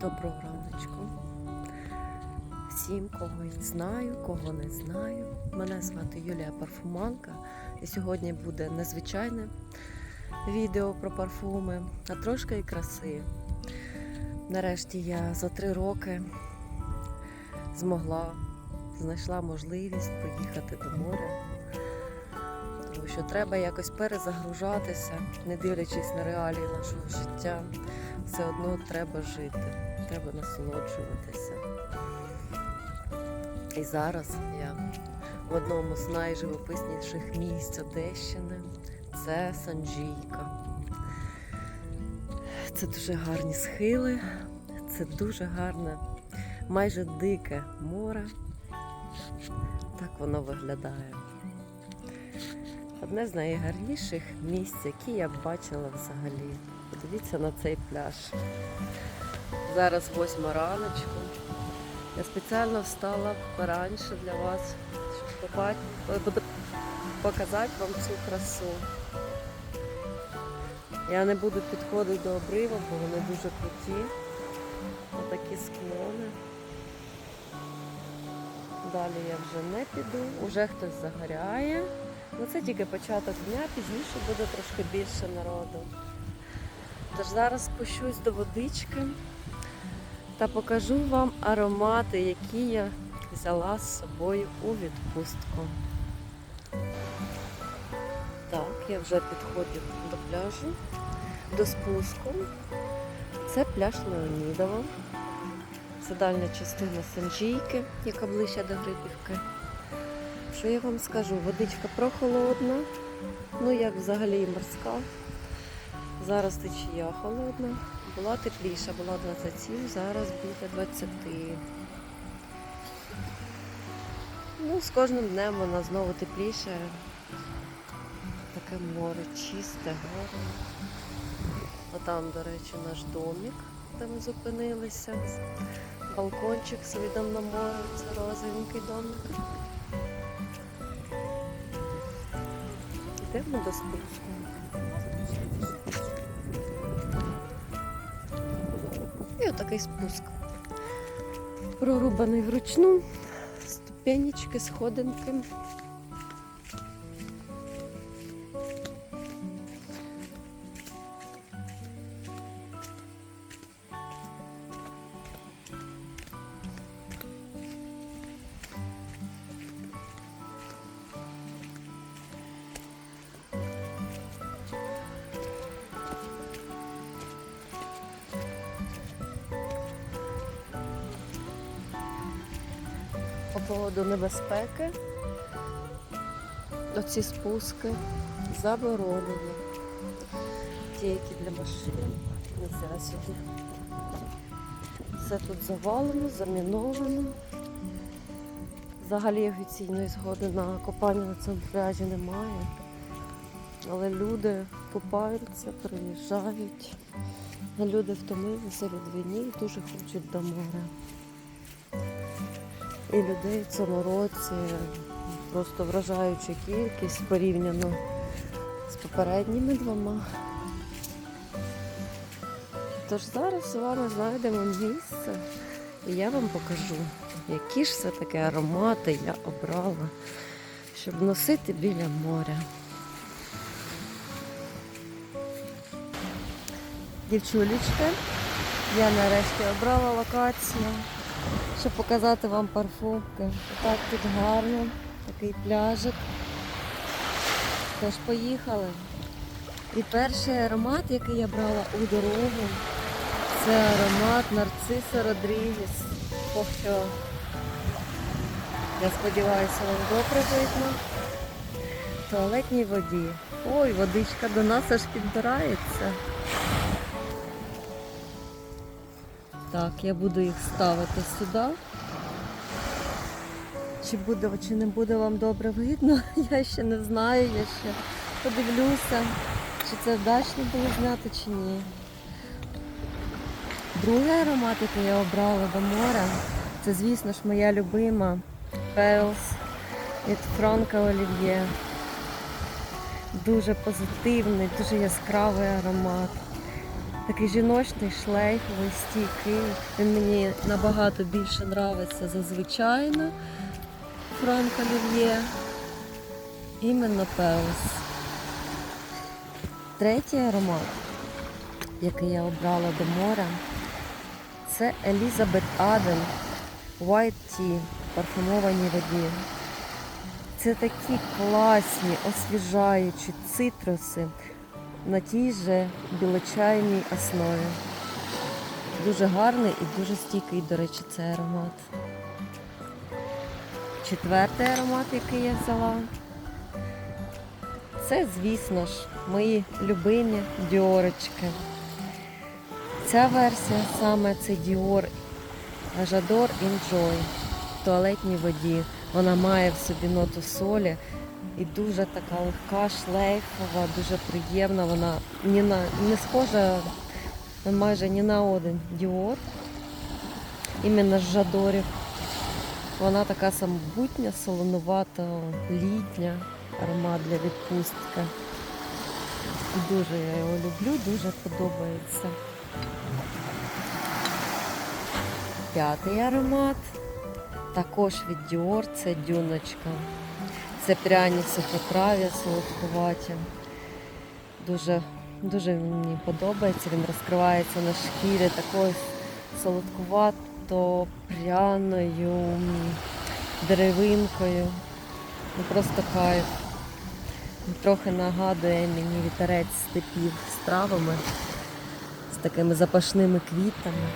Доброго раночку. Всім, кого я знаю, кого не знаю. Мене звати Юлія Парфуманка. І сьогодні буде незвичайне відео про парфуми, а трошки і краси. Нарешті я за три роки змогла, знайшла можливість поїхати до моря. Тому що треба якось перезагружатися, не дивлячись на реалії нашого життя все одно треба жити, треба насолоджуватися. І зараз я в одному з найживописніших місць Одещини це Санджійка. Це дуже гарні схили, це дуже гарне, майже дике море. Так воно виглядає. Одне з найгарніших місць, які я бачила взагалі. Подивіться на цей пляж. Зараз восьма раночку. Я спеціально встала пораніше для вас, щоб показати вам цю красу. Я не буду підходити до обриву, бо вони дуже круті. Отакі склони. Далі я вже не піду, уже хтось загоряє. Ну це тільки початок дня, пізніше буде трошки більше народу. Тож зараз спущусь до водички та покажу вам аромати, які я взяла з собою у відпустку. Так, я вже підходжу до пляжу, до спуску. Це пляж Леонідова. Це дальня частина Санджійки, яка ближче до Грибівки. Що я вам скажу? Водичка прохолодна, ну як взагалі і морська. Зараз течія холодна. Була тепліша, була 27, зараз буде 20. Ну, з кожним днем вона знову тепліше. Таке море, чисте, гарне. А там, до речі, наш домик, де ми зупинилися. Балкончик з видом на море, це розовенький домик. Йдемо до спуску. І отакий спуск. Прорубаний вручну, ступенечки, сходинки. Поводу небезпеки. Оці спуски заборонені. Ті, які для машин. Нельзя сюди. Все тут завалено, заміновано. Взагалі офіційної згоди на копання на цьому пляжі немає. Але люди купаються, приїжджають. Люди втомилися від війни і дуже хочуть до моря. І людей в цьому році просто вражаюча кількість порівняно з попередніми двома. Тож зараз з вами знайдемо місце і я вам покажу, які ж все-таки аромати я обрала, щоб носити біля моря. Дівчулечки, я нарешті обрала локацію щоб показати вам парфумки. Так тут гарно, такий пляжик. Тож поїхали. І перший аромат, який я брала у дорогу, це аромат Нарциса Родрігес. Похто. Я сподіваюся, вам добре видно. В туалетній воді. Ой, водичка до нас аж підбирається. Так, я буду їх ставити сюди. Чи буде, чи не буде вам добре видно, я ще не знаю, я ще подивлюся, чи це вдачно було зняти, чи ні. Другий аромат, який я обрала до моря, це, звісно ж, моя любима Pearls від Франка Олів'є. Дуже позитивний, дуже яскравий аромат. Такий жіночний шлейфовий, стійкий. Він мені набагато більше подобається за звичайно. Франк Олів'є. Іменно Пеус. Третій аромат, який я обрала до моря, це Елізабет Аден White Tea парфумованій воді. Це такі класні, освіжаючі цитруси на тій же білочайній основі. Дуже гарний і дуже стійкий, до речі, цей аромат. Четвертий аромат, який я взяла, це, звісно ж, мої любимі діорочки. Ця версія саме це Dior Ajador Enjoy в туалетній воді. Вона має в собі ноту солі і дуже така легка, шлейфова, дуже приємна. Вона ні на, не схожа майже ні на один Dior. Іменно з жадорів. Вона така самобутня, солонувата, літня, аромат для відпустки. Дуже я його люблю, дуже подобається. П'ятий аромат. Також від Dior це дюночка. Це пряні сухотрав'я, солодкуваті. Дуже, дуже мені подобається. Він розкривається на шкірі такою солодкувато пряною деревинкою. Ну, просто кайф. Трохи нагадує мені вітерець степів з травами, з такими запашними квітами.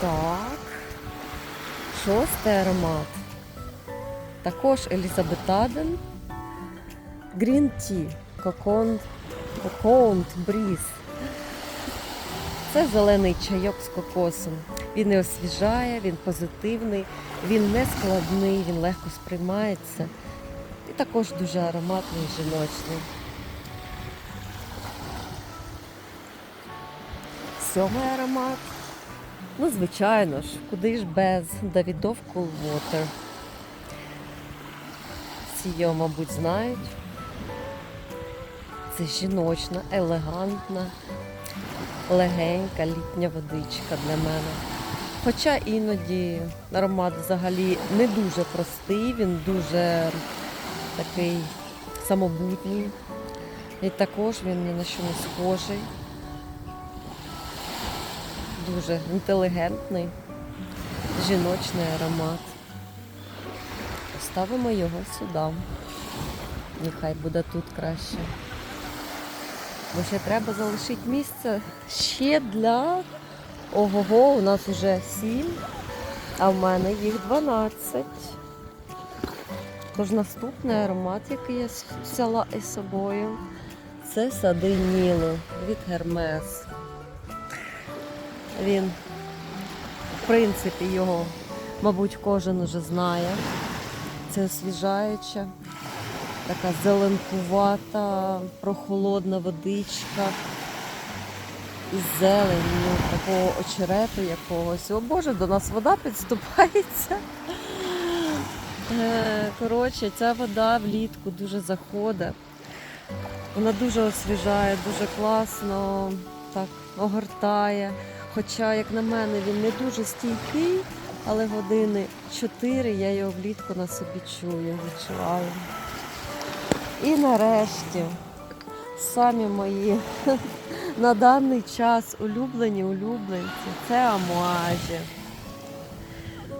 Так. Шостий аромат. Також Елізабетаден. Green Tea. Coconut, Breeze. Це зелений чайок з кокосом. Він не освіжає, він позитивний, він не складний, він легко сприймається. І також дуже ароматний і жіночний. Сьомий аромат. Ну, звичайно ж, куди ж без Давідов Cool Water. Всі його, мабуть, знають. Це жіночна, елегантна, легенька літня водичка для мене. Хоча іноді аромат взагалі не дуже простий, він дуже такий самобутній. І також він ні на що не схожий. Дуже інтелігентний, жіночний аромат. Поставимо його сюди. Нехай буде тут краще. Бо ще треба залишити місце ще для ого-го, у нас вже сім, а в мене їх 12. Тож наступний аромат, який я взяла із собою, це сади Нілу від Гермес. Він, в принципі, його, мабуть, кожен уже знає. Це освіжаюча, така зеленкувата, прохолодна водичка із зеленню, такого очерету якогось. О Боже, до нас вода підступається. Е, Коротше, ця вода влітку дуже заходить. Вона дуже освіжає, дуже класно так огортає. Хоча, як на мене, він не дуже стійкий, але години 4 я його влітку на собі чую, відчуваю. І нарешті самі мої на даний час улюблені улюбленці це амуажі.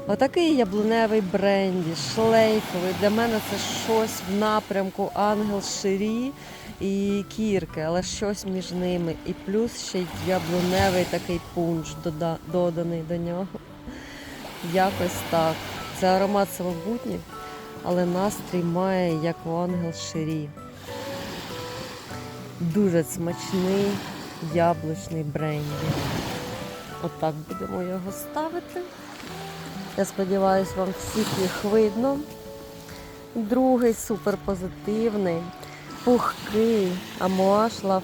Отакий яблуневий бренді, шлейфовий. Для мене це щось в напрямку Ангел Ширі і кірки, але щось між ними. І плюс ще й яблуневий такий пунш доданий до нього. Якось так. Це аромат самобутній, але настрій має як у Ангел Ширі. Дуже смачний яблучний бренді. Отак будемо його ставити. Я сподіваюся, вам всіх їх видно. Другий супер позитивний, пухкий, амуаш лав.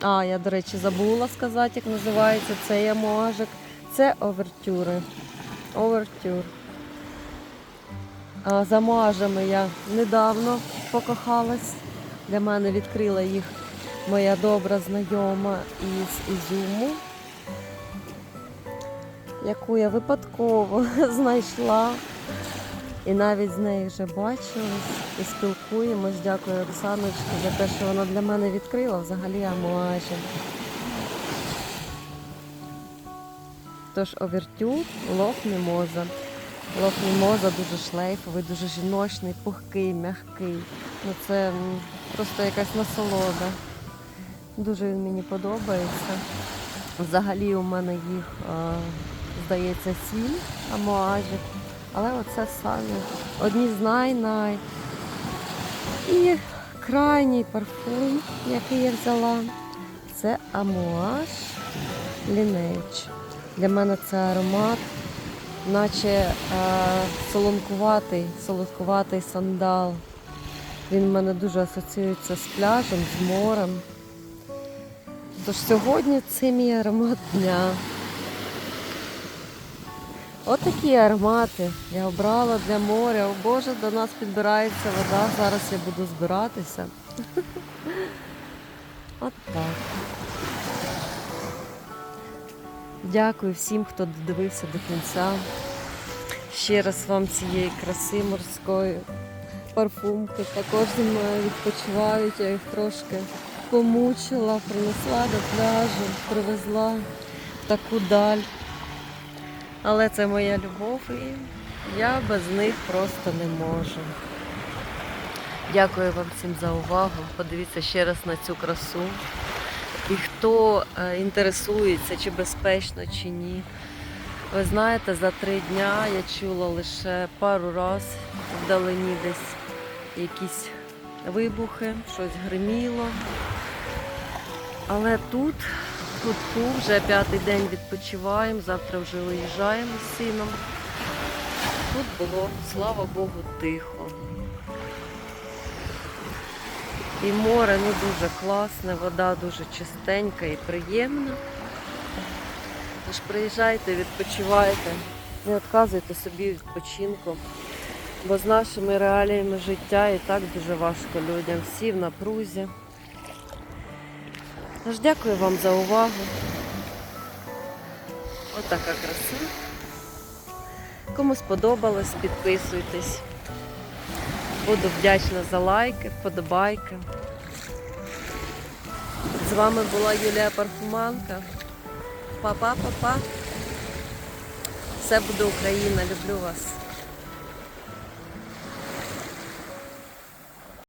А, я, до речі, забула сказати, як називається цей амуажик. Це овертюри. Овертюр. За амуажами я недавно покохалась. Для мене відкрила їх моя добра знайома із Ізюму, яку я випадково знайшла. І навіть з нею вже бачились і спілкуємось. Дякую Оксаночці за те, що вона для мене відкрила взагалі амуажі. Тож овертюр лов мімоза. Лов мімоза дуже шлейфовий, дуже жіночний, пухкий, м'який. Ну це просто якась насолода. Дуже він мені подобається. Взагалі у мене їх, е, здається, сім амуажів. Але оце самі одні з най-най. І крайній парфум, який я взяла, це амуаж Lineage. Для мене це аромат, наче е, солонкуватий, солодкуватий сандал. Він в мене дуже асоціюється з пляжем, з морем. Тож сьогодні це мій аромат дня. От такі аромати я обрала для моря. О Боже, до нас підбирається вода. Зараз я буду збиратися. От так. Дякую всім, хто додивився до кінця. Ще раз вам цієї краси морської парфумки. Також зі мною відпочивають, я їх трошки помучила, принесла до пляжу, привезла в таку даль. Але це моя любов і я без них просто не можу. Дякую вам всім за увагу. Подивіться ще раз на цю красу. І хто е, інтересується, чи безпечно, чи ні. Ви знаєте, за три дня я чула лише пару раз вдалині десь якісь вибухи, щось гриміло. Але тут, тут, вже п'ятий день відпочиваємо, завтра вже виїжджаємо з сином. Тут було, слава Богу, тихо. І море ну дуже класне, вода дуже чистенька і приємна. Тож приїжджайте, відпочивайте, не відказуйте собі відпочинку. Бо з нашими реаліями життя і так дуже важко людям. Всі в напрузі. Тож дякую вам за увагу. Отака краса. Кому сподобалось, підписуйтесь. Буду вдячна за лайки, вподобайки. З вами була Юлія Парфуманка. Па-па-па-па. Все буде Україна, люблю вас.